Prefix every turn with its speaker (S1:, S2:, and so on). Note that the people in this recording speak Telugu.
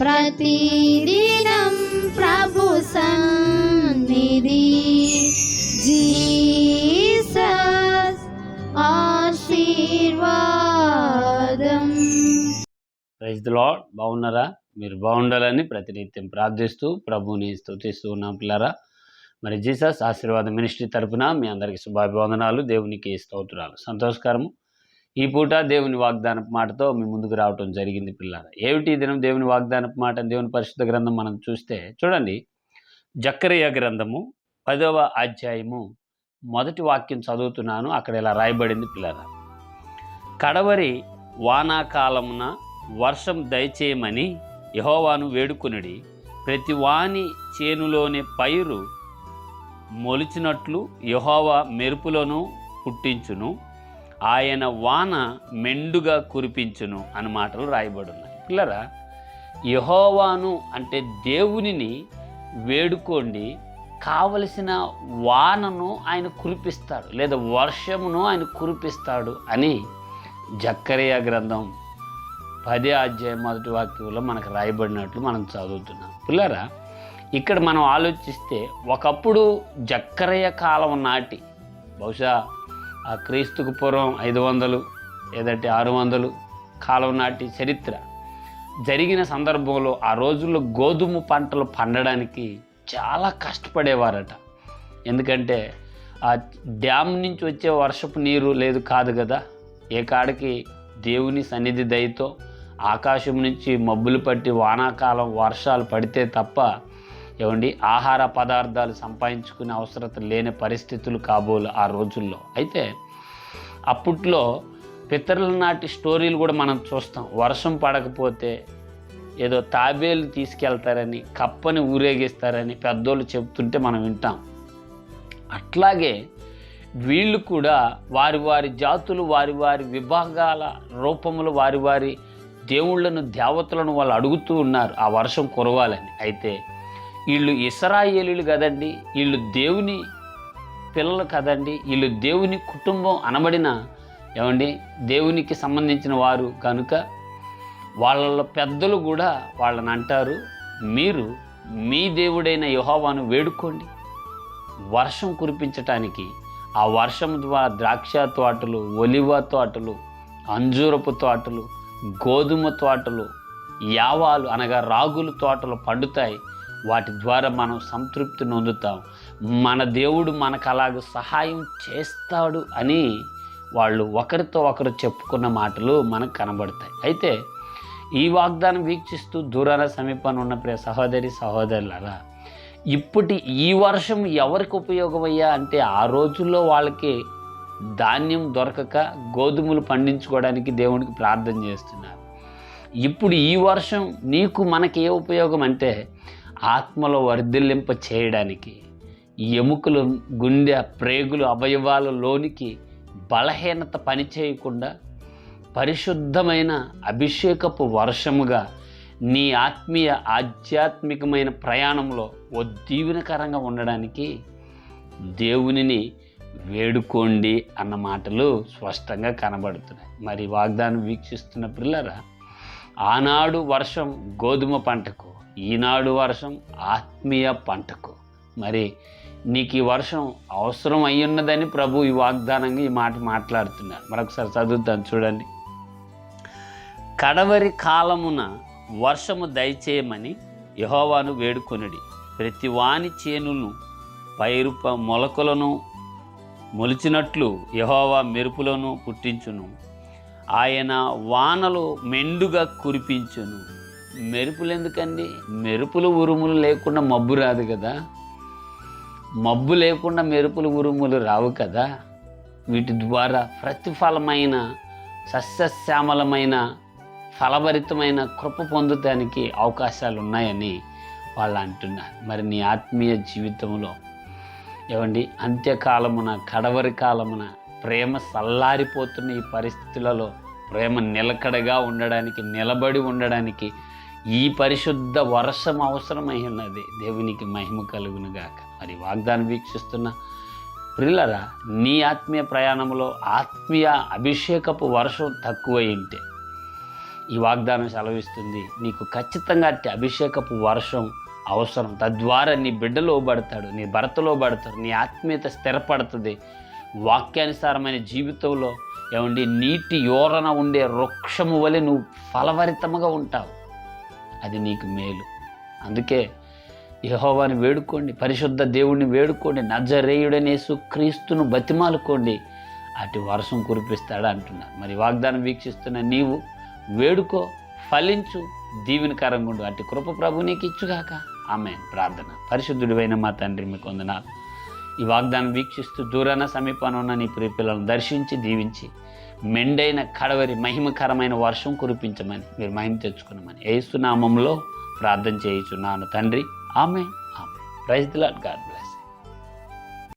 S1: ప్రతిదినం ప్రభు సన్నిధి. జీసస్ ఆశీర్వాదం.
S2: Praise the lord. బాగున్నారా? మీరు బాగుండాలని ప్రతినిత్యం ప్రార్థిస్తూ ప్రభుని స్తుతిస్తూ ఉన్నాం పిల్లరా. మరి జీసస్ ఆశీర్వాద మినిస్ట్రీ తరపున మీ అందరికీ శుభాభివందనాలు దేవునికి స్తోత్రాలు. సంతోషకరము. ఈ పూట దేవుని వాగ్దానపు మాటతో మీ ముందుకు రావటం జరిగింది పిల్లల ఏమిటి ఈ దినం దేవుని వాగ్దానపు మాట దేవుని పరిశుద్ధ గ్రంథం మనం చూస్తే చూడండి. జక్కరయ్య గ్రంథము పదవ అధ్యాయము మొదటి వాక్యం చదువుతున్నాను అక్కడ ఇలా రాయబడింది పిల్లల కడవరి వానాకాలమున వర్షం దయచేయమని యహోవాను వేడుకొనిడి ప్రతి వాని చేనులోని పైరు మొలిచినట్లు యహోవా మెరుపులను పుట్టించును. ఆయన వాన మెండుగా కురిపించును అని మాటలు రాయబడి ఉన్నాయి పిల్లరా యహోవాను అంటే దేవునిని వేడుకోండి. కావలసిన వానను ఆయన కురిపిస్తాడు లేదా వర్షమును ఆయన కురిపిస్తాడు అని జక్కరియా గ్రంథం పదే అధ్యాయం మొదటి వాక్యంలో మనకు రాయబడినట్లు మనం చదువుతున్నాం. పిల్లరా ఇక్కడ మనం ఆలోచిస్తే ఒకప్పుడు జక్కరయ్య కాలం నాటి బహుశా ఆ క్రీస్తుకు పూర్వం ఐదు వందలు ఏదంటే ఆరు వందలు కాలం నాటి చరిత్ర. జరిగిన సందర్భంలో ఆ రోజుల్లో గోధుమ పంటలు పండడానికి చాలా కష్టపడేవారట. ఎందుకంటే ఆ డ్యామ్ నుంచి వచ్చే వర్షపు నీరు లేదు కాదు కదా. ఏ కాడికి దేవుని సన్నిధి దయతో ఆకాశం నుంచి మబ్బులు పట్టి వానాకాలం వర్షాలు పడితే తప్ప ఏమండి ఆహార పదార్థాలు సంపాదించుకునే అవసరత లేని పరిస్థితులు కాబోలు ఆ రోజుల్లో. అయితే అప్పట్లో పితరుల నాటి స్టోరీలు కూడా మనం చూస్తాం. వర్షం పడకపోతే ఏదో తాబేలు తీసుకెళ్తారని కప్పని ఊరేగిస్తారని పెద్దోళ్ళు చెప్తుంటే మనం వింటాం. అట్లాగే వీళ్ళు కూడా వారి వారి జాతులు వారి వారి విభాగాల రూపములు వారి వారి దేవుళ్ళను దేవతలను వాళ్ళు అడుగుతూ ఉన్నారు ఆ వర్షం కురవాలని. అయితే వీళ్ళు ఇస్రాయేలీలు కదండి వీళ్ళు దేవుని పిల్లలు కదండి వీళ్ళు దేవుని కుటుంబం అనబడిన ఏమండి దేవునికి సంబంధించిన వారు కనుక వాళ్ళ పెద్దలు కూడా వాళ్ళని అంటారు మీరు మీ దేవుడైన యహోవాను వేడుకోండి. వర్షం కురిపించటానికి ఆ వర్షం ద్వారా ద్రాక్ష తోటలు ఒలివ తోటలు అంజూరపు తోటలు గోధుమ తోటలు యావాలు అనగా రాగులు తోటలు పండుతాయి. వాటి ద్వారా మనం సంతృప్తి నొందుతాం. మన దేవుడు మనకు అలాగ సహాయం చేస్తాడు అని వాళ్ళు ఒకరితో ఒకరు చెప్పుకున్న మాటలు మనకు కనబడతాయి. అయితే ఈ వాగ్దానం వీక్షిస్తూ దూరాన సమీపాన్ని ఉన్న ప్రియ సహోదరి సహోదరులారా ఇప్పటి ఈ వర్షం ఎవరికి ఉపయోగమయ్యా అంటే ఆ రోజుల్లో వాళ్ళకి ధాన్యం దొరకక గోధుమలు పండించుకోవడానికి దేవునికి ప్రార్థన చేస్తున్నారు. ఇప్పుడు ఈ వర్షం నీకు మనకి ఏ ఉపయోగం అంటే ఆత్మలో వర్ధిల్లింప చేయడానికి ఎముకలు గుండె ప్రేగులు అవయవాలలోనికి బలహీనత పనిచేయకుండా పరిశుద్ధమైన అభిషేకపు వర్షముగా నీ ఆత్మీయ ఆధ్యాత్మికమైన ప్రయాణంలో ఓ దీవెనకరంగా ఉండడానికి దేవునిని వేడుకోండి అన్న మాటలు స్పష్టంగా కనబడుతున్నాయి. మరి వాగ్దానం వీక్షిస్తున్న పిల్లరా ఆనాడు వర్షం గోధుమ పంటకు ఈనాడు వర్షం ఆత్మీయ పంటకు. మరి నీకు ఈ వర్షం అవసరం అయ్యున్నదని ప్రభు ఈ వాగ్దానంగా ఈ మాట మాట్లాడుతున్నారు. మరొకసారి చదువుతాను చూడండి. కడవరి కాలమున వర్షము దయచేయమని యహోవాను వేడుకొనుడి. ప్రతి వాని చేనును పైరు మొలకలను మొలిచినట్లు యహోవా మెరుపులను పుట్టించును. ఆయన వానలు మెండుగా కురిపించును. మెరుపులు ఎందుకండి మెరుపులు ఉరుములు లేకుండా మబ్బు రాదు కదా. మబ్బు లేకుండా మెరుపులు ఉరుములు రావు కదా. వీటి ద్వారా ప్రతిఫలమైన సస్యశ్యామలమైన ఫలభరితమైన కృప పొందటానికి అవకాశాలు ఉన్నాయని వాళ్ళు అంటున్నారు. మరి నీ ఆత్మీయ జీవితంలో ఏమండి? అంత్యకాలమున కడవరి కాలమున ప్రేమ సల్లారిపోతున్న ఈ పరిస్థితులలో ప్రేమ నిలకడగా ఉండడానికి నిలబడి ఉండడానికి ఈ పరిశుద్ధ వర్షం అవసరమై ఉన్నది. దేవునికి మహిమ కలుగునుగాక మరి వాగ్దానం వీక్షిస్తున్న ప్రిల్లరా నీ ఆత్మీయ ప్రయాణంలో ఆత్మీయ అభిషేకపు వర్షం తక్కువైంటే ఈ వాగ్దానం సెలవిస్తుంది నీకు ఖచ్చితంగా అట్టి అభిషేకపు వర్షం అవసరం. తద్వారా నీ బిడ్డలో పడతాడు నీ భర్తలో పడతాడు నీ ఆత్మీయత స్థిరపడుతుంది. వాక్యానుసారమైన జీవితంలో ఏమండి నీటి యోరన ఉండే వృక్షము వలె నువ్వు ఫలవరితముగా ఉంటావు. అది నీకు మేలు. అందుకే యహోవాని వేడుకోండి పరిశుద్ధ దేవుణ్ణి వేడుకోండి నజరేయుడనేసు క్రీస్తును బతిమాలుకోండి అటు వర్షం కురిపిస్తాడా అంటున్నారు. మరి వాగ్దానం వీక్షిస్తున్న నీవు వేడుకో ఫలించు దీవెనకరంగా ఉండు. అటు కృప ప్రభు నీకు ఇచ్చుగాక. ఆమె ప్రార్థన. పరిశుద్ధుడివైన మా తండ్రి మీకు వందనాలు. ఈ వాగ్దానం వీక్షిస్తూ దూరాన సమీపాన ఉన్న నీ ప్రియపిల్లలను దర్శించి దీవించి మెండైన కడవరి మహిమకరమైన వర్షం కురిపించమని మీరు మహిమ తెచ్చుకున్నామని ఏసునామంలో ప్రార్థన చేయుచున్నాను తండ్రి. ఆమె ఆమె praise the lord God bless